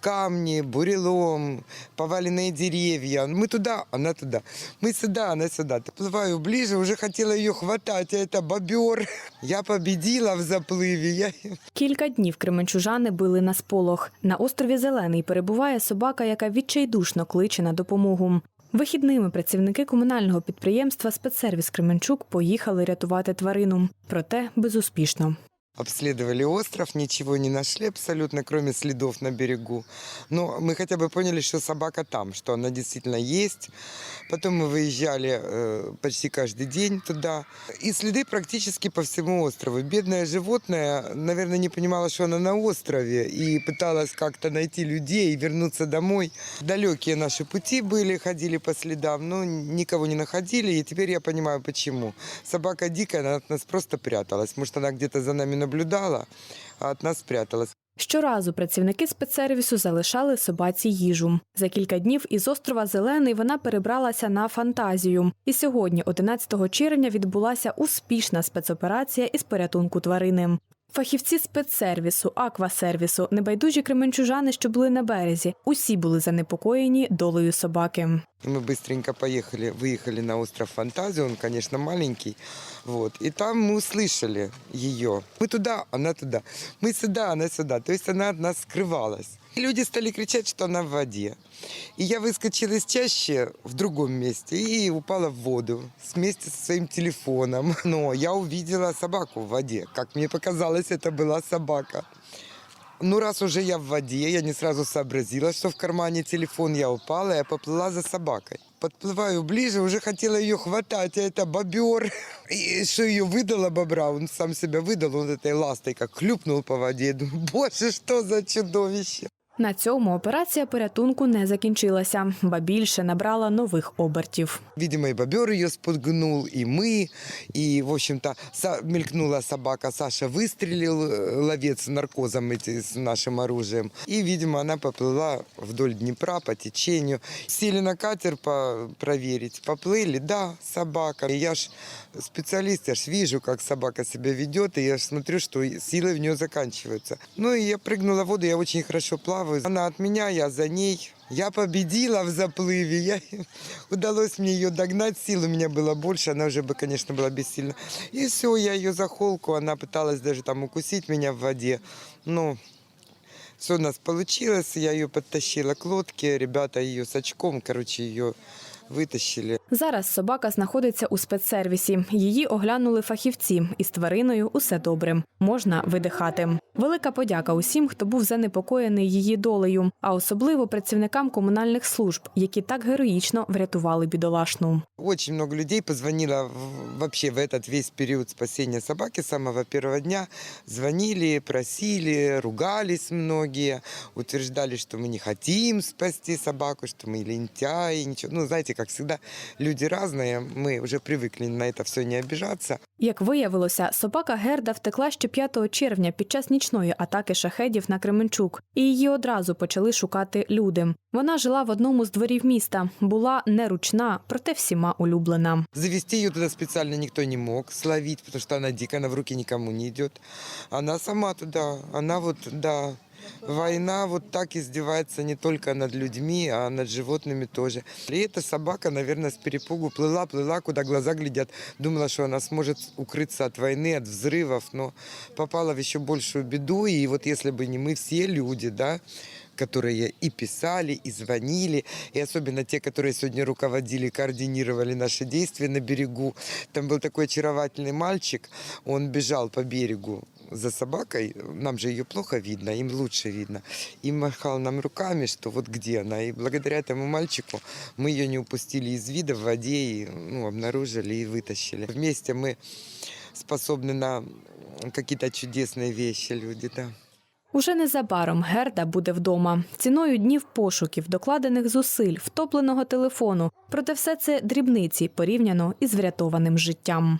камни, бурелом, поваленные деревья. Мы туда, она туда. Мы сюда, она сюда. Плываю ближе, уже хотела ее хватать, а это бобер. Я победила в заплыве. Я... Кілька днів кременчужани били на сполох. На острові Зелений перебуває собака, яка відчайдушно кличе на допомогу. Вихідними працівники комунального підприємства Спецсервіс Кременчук поїхали рятувати тварину, проте безуспішно. Обследовали остров, ничего не нашли абсолютно, кроме следов на берегу. Но мы хотя бы поняли, что собака там, что она действительно есть. Потом мы выезжали э, почти каждый день туда. И следы практически по всему острову. Бедное животное, наверное, не понимало, что она на острове. И пыталась как-то найти людей и вернуться домой. Далекие наши пути были, ходили по следам, но никого не находили. И теперь я понимаю, почему. Собака дикая, она от нас просто пряталась. Может, она где-то за нами наблюдала, а от нас спряталась. Щоразу працівники спецсервісу залишали собаці їжу. За кілька днів із острова Зелений вона перебралася на фантазію. І сьогодні, 11 червня, відбулася успішна спецоперація із порятунку тварини. Фахівці спецсервісу, аквасервісу, небайдужі кременчужани, що були на березі, усі були занепокоєні долею собаки. И Мы быстренько поехали, выехали на остров Фантазию, он, конечно, маленький. Вот. И там мы услышали ее. Мы туда, она туда. Мы сюда, она сюда. То есть она от нас скрывалась. И люди стали кричать, что она в воде. И я выскочила из чащи в другом месте и упала в воду вместе со своим телефоном. Но я увидела собаку в воде. Как мне показалось, это была собака. Ну, раз уже я в воде, я не сразу сообразила, что в кармане телефон, я упала, я поплыла за собакой. Подплываю ближе, уже хотела ее хватать, а это бобер. И что ее выдала бобра, он сам себя выдал, он этой ластой как хлюпнул по воде. Я думаю, боже, что за чудовище. На цьому операція порятунку не закінчилася, ба більше набрала нових обертів. Видимо, и бобер ее спугнул, и мы. И, в общем-то, са- мелькнула собака. Саша выстрелил, э, ловец наркозом эти, с нашим оружием. И, видимо, она поплыла вдоль Днепра по течению. Сели на катер по проверить. Поплыли, да, собака. И я ж специалист, я ж вижу, как собака себя ведет, и я ж смотрю, что силы в нее заканчиваются. Ну и я прыгнула в воду, я очень хорошо плаваю. Она от меня, я за ней. Я победила в заплыве. Я... Удалось мне ее догнать, сил у меня было больше, она уже бы, конечно, была бессильна. И все, я ее за холку, она пыталась даже там укусить меня в воде. Ну, все у нас получилось, я ее подтащила к лодке, ребята ее с очком, короче, ее вытащили. Зараз собака знаходиться у спецсервісі. Її оглянули фахівці, і з твариною усе добре. Можна видихати. Велика подяка усім, хто був занепокоєний її долею, а особливо працівникам комунальних служб, які так героїчно врятували бідолашну. Очень много людей позвонило в- вообще в этот весь период спасения собаки с самого первого дня. Звонили, просили, ругались многие, утверждали, что мы не хотим спасти собаку, что мы лентяи, ничего. Ну, знаете, как всегда, люди разные, мы уже привыкли на это все не обижаться. Як виявилося, собака Герда втекла ще 5 червня під час нічної атаки шахедів на Кременчук, і її одразу почали шукати люди. Вона жила в одному з дворів міста, була неручна, проте всіма улюблена. Завести ее туда специально никто не мог словить, потому что она дикая, она в руки никому не идет. Она сама туда, она вот, да, война вот так издевается не только над людьми, а над животными тоже. И эта собака, наверное, с перепугу плыла, плыла, куда глаза глядят. Думала, что она сможет укрыться от войны, от взрывов, но попала в еще большую беду. И вот если бы не мы, все люди, да, которые и писали, и звонили, и особенно те, которые сегодня руководили, координировали наши действия на берегу. Там был такой очаровательный мальчик, он бежал по берегу за собакой, нам же ее плохо видно, им лучше видно, и махал нам руками, что вот где она. И благодаря этому мальчику мы ее не упустили из вида в воде, и ну, обнаружили и вытащили. Вместе мы способны на какие-то чудесные вещи, люди, да. Уже незабаром Герда буде вдома. Ціною днів пошуків, докладених зусиль, втопленого телефону. Проте все це дрібниці порівняно із врятованим життям.